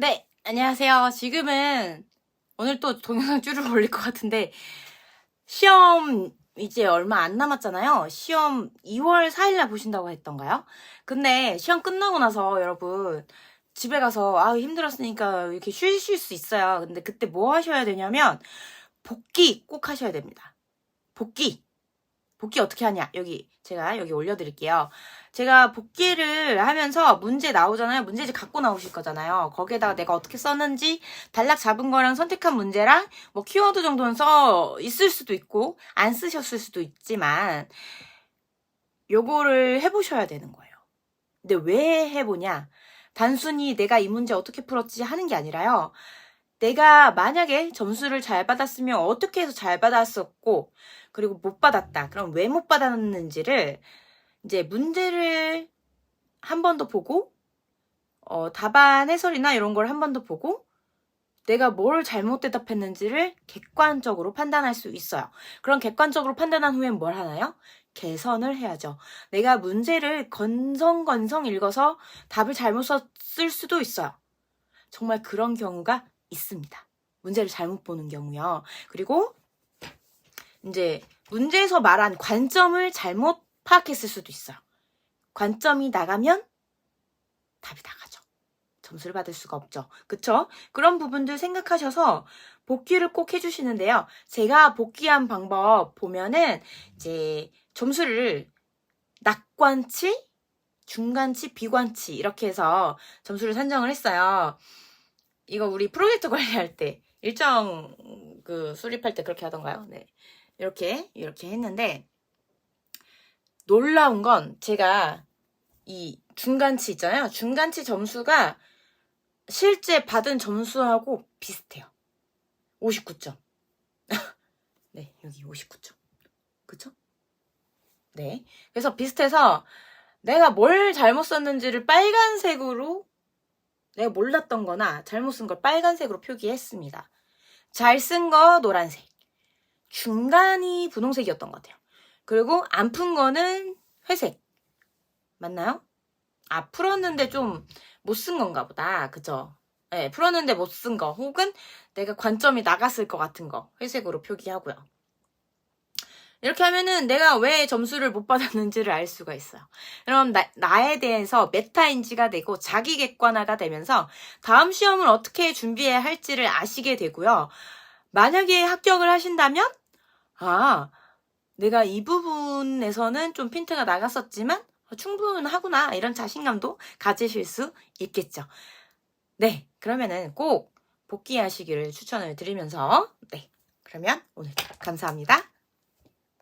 네, 안녕하세요. 지금은 오늘 또 동영상 쭈르 올릴 것 같은데 시험 이제 얼마 안 남았잖아요. 시험 2월 4일날 보신다고 했던가요? 근데 시험 끝나고 나서 여러분 집에 가서 아 힘들었으니까 이렇게 쉬실 수 있어요. 근데 그때 뭐 하셔야 되냐면 복귀 꼭 하셔야 됩니다. 복귀. 복귀 어떻게 하냐? 여기 제가 여기 올려드릴게요. 제가 복귀를 하면서 문제 나오잖아요. 문제집 갖고 나오실 거잖아요. 거기에다가 내가 어떻게 썼는지 단락 잡은 거랑 선택한 문제랑 뭐 키워드 정도는 써 있을 수도 있고 안 쓰셨을 수도 있지만 요거를 해보셔야 되는 거예요. 근데 왜 해보냐? 단순히 내가 이 문제 어떻게 풀었지 하는 게 아니라요. 내가 만약에 점수를 잘 받았으면 어떻게 해서 잘 받았었고 그리고 못 받았다. 그럼 왜 못 받았는지를 이제 문제를 한 번 더 보고 어, 답안 해설이나 이런 걸 한 번 더 보고 내가 뭘 잘못 대답했는지를 객관적으로 판단할 수 있어요. 그럼 객관적으로 판단한 후엔 뭘 하나요? 개선을 해야죠. 내가 문제를 건성건성 읽어서 답을 잘못 썼을 수도 있어요. 정말 그런 경우가 있습니다. 문제를 잘못 보는 경우요. 그리고 이제 문제에서 말한 관점을 잘못 파악했을 수도 있어요. 관점이 나가면 답이 나가죠. 점수를 받을 수가 없죠. 그쵸? 그런 부분들 생각하셔서 복귀를 꼭 해주시는데요. 제가 복귀한 방법 보면은 이제 점수를 낙관치, 중간치, 비관치 이렇게 해서 점수를 산정을 했어요. 이거 우리 프로젝트 관리할 때 일정 그 수립할 때 그렇게 하던가요? 네. 이렇게 이렇게 했는데 놀라운 건 제가 이 중간치 있잖아요. 중간치 점수가 실제 받은 점수하고 비슷해요. 59점. 네, 여기 59점. 그쵸? 네. 그래서 비슷해서 내가 뭘 잘못 썼는지를 빨간색으로 내가 몰랐던 거나 잘못 쓴 걸 빨간색으로 표기했습니다. 잘 쓴 거 노란색. 중간이 분홍색이었던 것 같아요. 그리고 안 푼 거는 회색. 맞나요? 아, 풀었는데 좀 못 쓴 건가 보다. 그죠? 네, 풀었는데 못 쓴 거. 혹은 내가 관점이 나갔을 것 같은 거. 회색으로 표기하고요. 이렇게 하면은 내가 왜 점수를 못 받았는지를 알 수가 있어요. 그럼 나, 나에 대해서 메타인지가 되고 자기 객관화가 되면서 다음 시험을 어떻게 준비해야 할지를 아시게 되고요. 만약에 합격을 하신다면, 아, 내가 이 부분에서는 좀 핀트가 나갔었지만 충분하구나 이런 자신감도 가지실 수 있겠죠. 네, 그러면은 꼭 복귀하시기를 추천을 드리면서 네, 그러면 오늘 감사합니다.